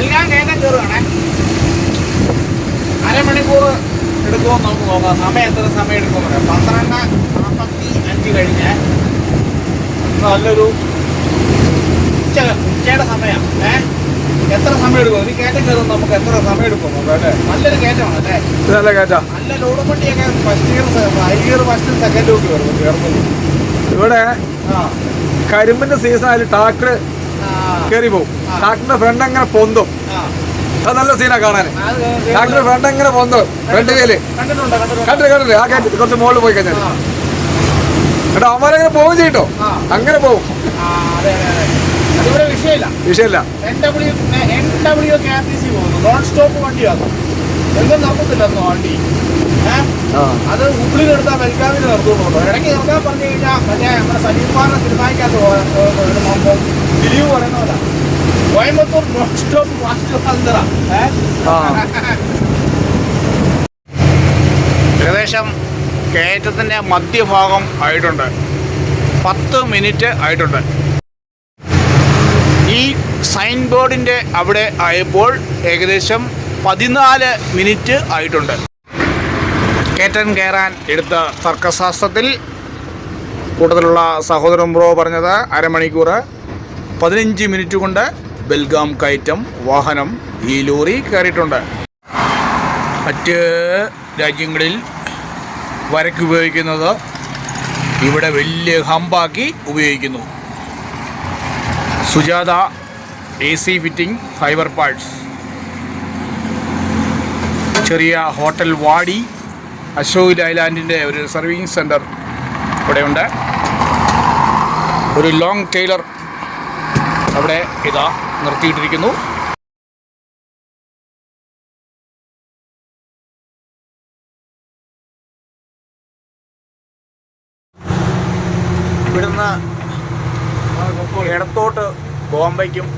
കയറ്റം കയറുകയാണേ അരമണിക്കൂർ എടുക്കുമെന്ന് നമുക്ക് നോക്കാം. സമയം എത്ര സമയം എടുക്കുമെന്ന് പന്ത്രണ്ട് നാൽപ്പത്തി അഞ്ച് കഴിഞ്ഞ് നല്ലൊരു ഉച്ച ഉച്ചയുടെ സമയം. ഏ? എത്ര സമയം എടുക്കും ഒരു കയറ്റം കയറും നമുക്ക് എത്ര സമയം എടുക്കും നോക്കാം നല്ലൊരു കയറ്റമാണ് അല്ലേ? കയറ്റാ നല്ല ലോഡ് വണ്ടിയൊക്കെ ഫസ്റ്റ് ഇയർ ഫസ്റ്റും സെക്കൻഡും ഒക്കെ വരും കയറുന്നത് ഇവിടെ കരിമ്പിന്റെ സീസൺ ട്രാക്ടർ ആ, കയറി പോകും ഡാക്ടറിന്റെ ഫ്രണ്ട് അങ്ങനെ പൊന്തും? അത് നല്ല സീനാ കാണാൻ ഡാക്ടറിന്റെ ഫ്രണ്ട് അങ്ങനെ പൊന്തും? ഫ്രണ്ട് കയ്യിൽ. കണ്ടില്ല കണ്ടില്ല? ആ കയറ്റി കുറച്ച് മുകളിൽ പോയി കഴിഞ്ഞാൽ കേട്ടോ അവന്മാരങ്ങനെ പോവും ചെയ്യട്ടോ അങ്ങനെ പോവും. വിഷയമില്ല. വണ്ടി അത് ഇടയ്ക്ക് നിർത്താൻ പറഞ്ഞു കഴിഞ്ഞാൽ മറ്റേ നമ്മുടെ സലീം ഖാന്റെ സിനിമയ്ക്കകത്ത് പോകുമ്പോൾ ദിലീപ് പറയുന്നവരാ കോയമ്പത്തൂർ മോസ്റ്റ് ഹന്തറ ആ. ഏകദേശം കയറ്റത്തിന്റെ മധ്യഭാഗം ആയിട്ടുണ്ട്. പത്ത് മിനിറ്റ് ആയിട്ടുണ്ട്. ഈ സൈൻ ബോർഡിന്റെ അവിടെ ആയപ്പോൾ ഏകദേശം പതിനാല് മിനിറ്റ് ആയിട്ടുണ്ട്. കയറ്റം കയറാൻ എടുത്ത തർക്കശാസ്ത്രത്തിൽ കൂടുതലുള്ള സഹോദരൻ ബ്രോ പറഞ്ഞത് അരമണിക്കൂർ പതിനഞ്ച് മിനിറ്റ് കൊണ്ട് ബെൽഗാം കയറ്റം വാഹനം ഈ ലോറി കയറിയിട്ടുണ്ട്. മറ്റ് രാജ്യങ്ങളിൽ വരയ്ക്ക് ഉപയോഗിക്കുന്നത് ഇവിടെ വലിയ ഹമ്പാക്കി ഉപയോഗിക്കുന്നു. Sujatha A C fitting fibre parts ചെറിയ ഹോട്ടൽ വാടി അശോക് ലൈലാൻഡിന്റെ ഒരു സർവീസ് സെന്റർ ഇവിടെയുണ്ട്. ഒരു ലോങ് ടൈലർ അവിടെ ഇതാ നിർത്തിയിട്ടിരിക്കുന്നു. ഇവിടുന്ന് ഇടത്തോട്ട് ബോംബെക്കും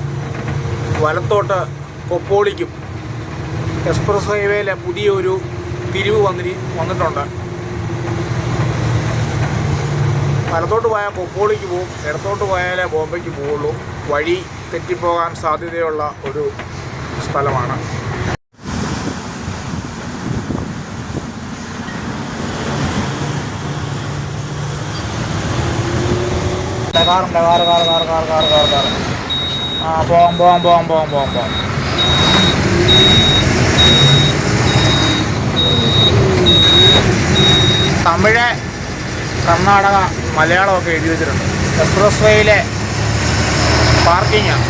വലത്തോട്ട് കൊപ്പോളിക്കും എക്സ്പ്രസ് ഹൈവേയിലെ പുതിയൊരു തിരിവ് വന്നിരി വന്നിട്ടുണ്ട്. വലത്തോട്ട് പോയാൽ കൊക്കോളിക്ക് പോകും ഇടത്തോട്ട് പോയാലേ ബോംബെക്ക് പോവുള്ളൂ. വഴി തെറ്റിപ്പോകാൻ സാധ്യതയുള്ള ഒരു സ്ഥലമാണ്. കാറുണ്ട് കാറ് കാറ് കാറ് കാറ്. ആ പോവാം പോവാം പോവാം പോവാം പോവാം പോവാം. തമിഴ് കർണാടക മലയാളമൊക്കെ എഴുതി വെച്ചിട്ടുണ്ട്. എക്സ്പ്രസ് വേയിലെ പാർക്കിങ്ങാണ്